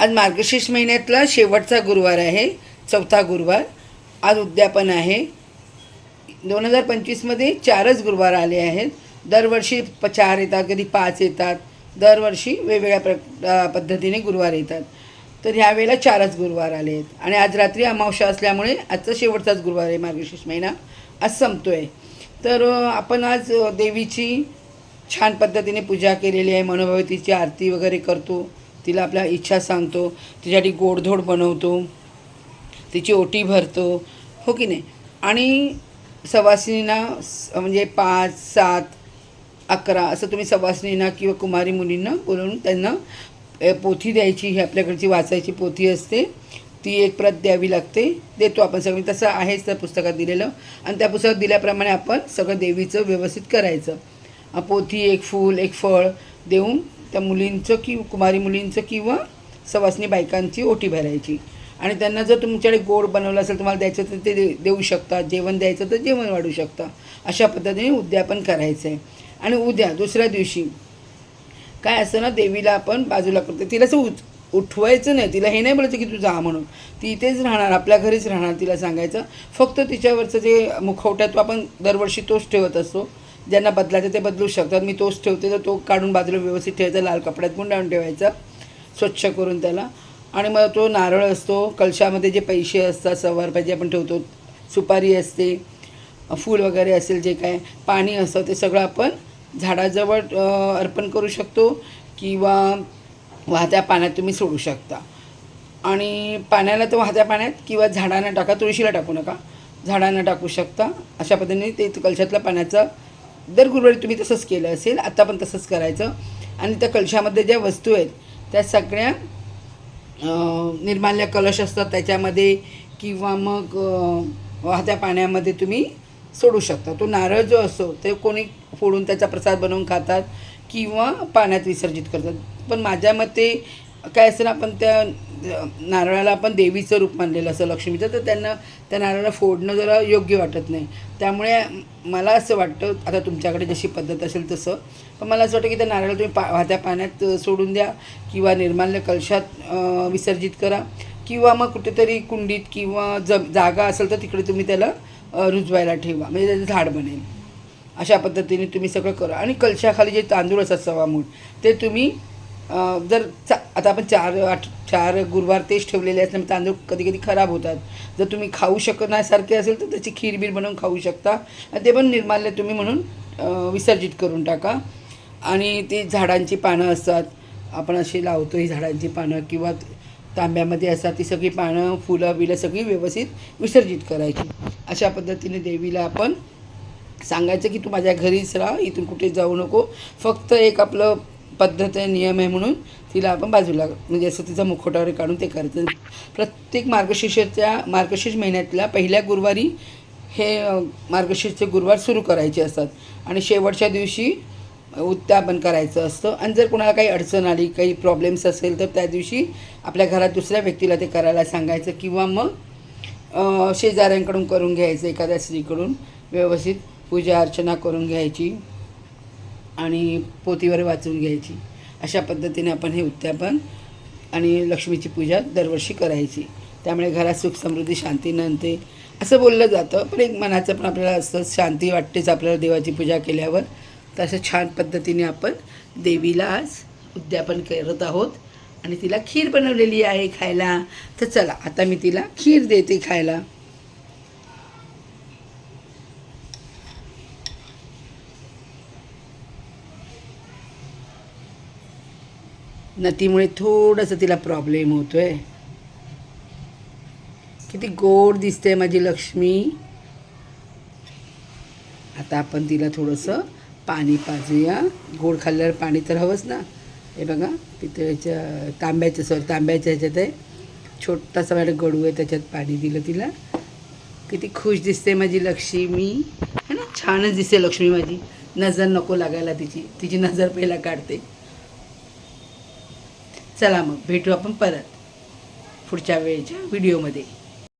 आज मार्गशीर्ष महिन्यातला शेवटचा गुरुवार आहे चौथा गुरुवार. आज उद्यापन आहे. दोन हजार पंचवीसमध्ये चारच गुरुवार आले आहेत. दरवर्षी प चार येतात कधी पाच येतात. दरवर्षी वेगवेगळ्या प्र पद्धतीने गुरुवार येतात. तर ह्यावेळेला चारच गुरुवार आले आहेत. आणि आज रात्री अमावस्या असल्यामुळे आजचा शेवटचाच गुरुवार आहे मार्गशीर्ष महिना. आज संपतो आहे तर आपण आज देवीची छान पद्धतीने पूजा केलेली आहे मनोभवतीची आरती वगैरे करतो. तिला आपल्या इच्छा सांगतो तिच्यासाठी गोडधोड बनवतो तिची ओटी भरतो हो की नाही? आणि सवासिनींना म्हणजे पाच सात अकरा असं तुम्ही सवासिनींना किंवा कुमारी मुलींना बोलवून त्यांना पोथी द्यायची ही आपल्याकडची वाचायची पोथी असते ती एक प्रत द्यावी लागते देतो आपण सगळी. तसं आहेच त्या पुस्तकात दिलेलं. आणि त्या पुस्तकात दिल्याप्रमाणे आपण सगळं देवीचं व्यवस्थित करायचं. पोथी एक फूल एक फळ देऊन त्या मुलींचं की कुमारी मुलींचं किंवा सवासनी बायकांची ओटी भरायची. आणि त्यांना जर तुमच्याकडे गोड बनवलं असेल तुम्हाला द्यायचं तर ते दे- देऊ शकता. जेवण द्यायचं तर जेवण वाढू शकता. अशा पद्धतीने उद्यापन करायचं आहे आणि उद्या दुसऱ्या दिवशी काय असतं ना देवीला आपण बाजूला करतो. तिला असं उठवायचं नाही. तिला हे नाही बोलायचं की तू जा म्हणून. ती इथेच राहणार आपल्या घरीच राहणार तिला सांगायचं. फक्त तिच्यावरचं जे मुखवटा तो आपण दरवर्षी तोच ठेवत असतो. ज्यांना बदलायचं ते बदलू शकतात. मी तोच ठेवते तर तो काढून बाजूला व्यवस्थित ठेवायचा लाल कपड्यात गुंडाळून ठेवायचा स्वच्छ करून त्याला. आणि मग तो नारळ असतो कलशामध्ये जे पैसे असतात सवार पाहिजे आपण ठेवतो सुपारी असते फूल वगैरे असेल जे काय पाणी असतं ते सगळं आपण झाडाजवळ अर्पण करू शकतो किंवा वाहत्या पाण्यात तुम्ही सोडू शकता. आणि पाण्याला तर वाहत्या पाण्यात किंवा झाडांना टाका तुळशीला टाकू नका. झाडांना टाकू शकता. अशा पद्धतीने ते कलशातल्या पाण्याचा दर गुरुवारी तुम्ही तसंच केलं असेल आता पण तसंच करायचं. आणि त्या कलशामध्ये ज्या वस्तू आहेत त्या सगळ्या निर्माल्य कलश असतात त्याच्यामध्ये किंवा मग वाहत्या पाण्यामध्ये तुम्ही सोडू शकता. तो नारळ जो असतो ते कोणी फोडून त्याचा प्रसाद बनवून खातात किंवा पाण्यात विसर्जित करतात. पण माझ्या मते काय असेल ना आपण त्या नारळाला आपण देवीचं रूप मानलेलं असं लक्ष्मीचं तर त्यांना त्या नारळाला फोडणं जरा योग्य वाटत नाही. त्यामुळे मला असं वाटतं आता तुमच्याकडे जशी पद्धत असेल तसं पण मला असं वाटतं की त्या नारळ तुम्ही पा वाहत्या पाण्यात सोडून द्या किंवा निर्माल्य कलशात विसर्जित करा किंवा मग कुठेतरी कुंडीत किंवा ज जागा असेल तर तिकडे तुम्ही त्याला रुजवायला ठेवा. म्हणजे त्याचं झाड बनेल. अशा पद्धतीने तुम्ही सगळं करा. आणि कलशाखाली जे तांदूळ असतात सवामूठ ते तुम्ही जर चा आता आपण चार आठ चार गुरुवार तेच ठेवलेले असल्यामुळे तांदूळ कधी कधी खराब होतात. जर तुम्ही खाऊ शकण्यासारखे असेल तर त्याची खीरबीर बनवून खाऊ शकता. आणि ते पण निर्माल्य तुम्ही म्हणून विसर्जित करून टाका. आणि ती झाडांची पानं असतात. आपण अशी लावतो ही झाडांची पानं किंवा तांब्यामध्ये असतात ती सगळी पानं फुलं बिलं सगळी व्यवस्थित विसर्जित करायची. अशा पद्धतीने देवीला आपण सांगायचं की तू माझ्या घरीच राहा इथून कुठे जाऊ नको. फक्त एक आपलं पद्धत आहे नियम आहे म्हणून तिला आपण बाजूला म्हणजे असं तिचा मुखवटावर काढून ते करायचं प्रत्येक मार्गशीर्षाच्या मार्गशीर्ष महिन्यातल्या पहिल्या गुरुवारी हे मार्गशीर्षचे गुरुवार सुरू करायचे असतात. आणि शेवटच्या दिवशी उत्थापन करायचं असतं. आणि जर कोणाला काही अडचण आली काही प्रॉब्लेम्स असेल तर त्या दिवशी आपल्या घरात दुसऱ्या व्यक्तीला ते करायला सांगायचं किंवा मग शेजाऱ्यांकडून करून घ्यायचं एखाद्या स्त्रीकडून व्यवस्थित पूजा अर्चना करून घ्यायची. आणि पोतीवर वाचून घ्यायची. अशा पद्धतीने आपण हे उत्थापन आणि लक्ष्मीची पूजा दरवर्षी करायची. त्यामुळे घरात सुख समृद्धी शांती नंते असं बोललं जातं पण एक मनाचं पण आपल्याला असतं शांती वाटतेच आपल्याला देवाची पूजा केल्यावर. तर असं छान पद्धतीने आपण देवीला आज उद्यापन करत आहोत. आणि तिला खीर बनवलेली आहे खायला. तर चला आता मी तिला खीर देते खायला. नतीमुळे थोडंसं तिला प्रॉब्लेम होतो आहे किती गोड दिसते माझी लक्ष्मी. आता आपण तिला थोडंसं पाणी पाजूया. गोड खाल्ल्यावर पाणी तर हवंच ना. हे बघा पितळेच्या तांब्याच्या सॉरी तांब्याच्या ह्याच्यात आहे. छोटासा माझ्या गडू आहे त्याच्यात पाणी दिलं तिला. किती खुश दिसते माझी लक्ष्मी. है ना? छानच दिसते लक्ष्मी माझी. नजर नको लागायला तिची. तिची नजर पहिला काढते. चला मग भेटू आपण परत पुढच्या वेळेच्या व्हिडिओमध्ये.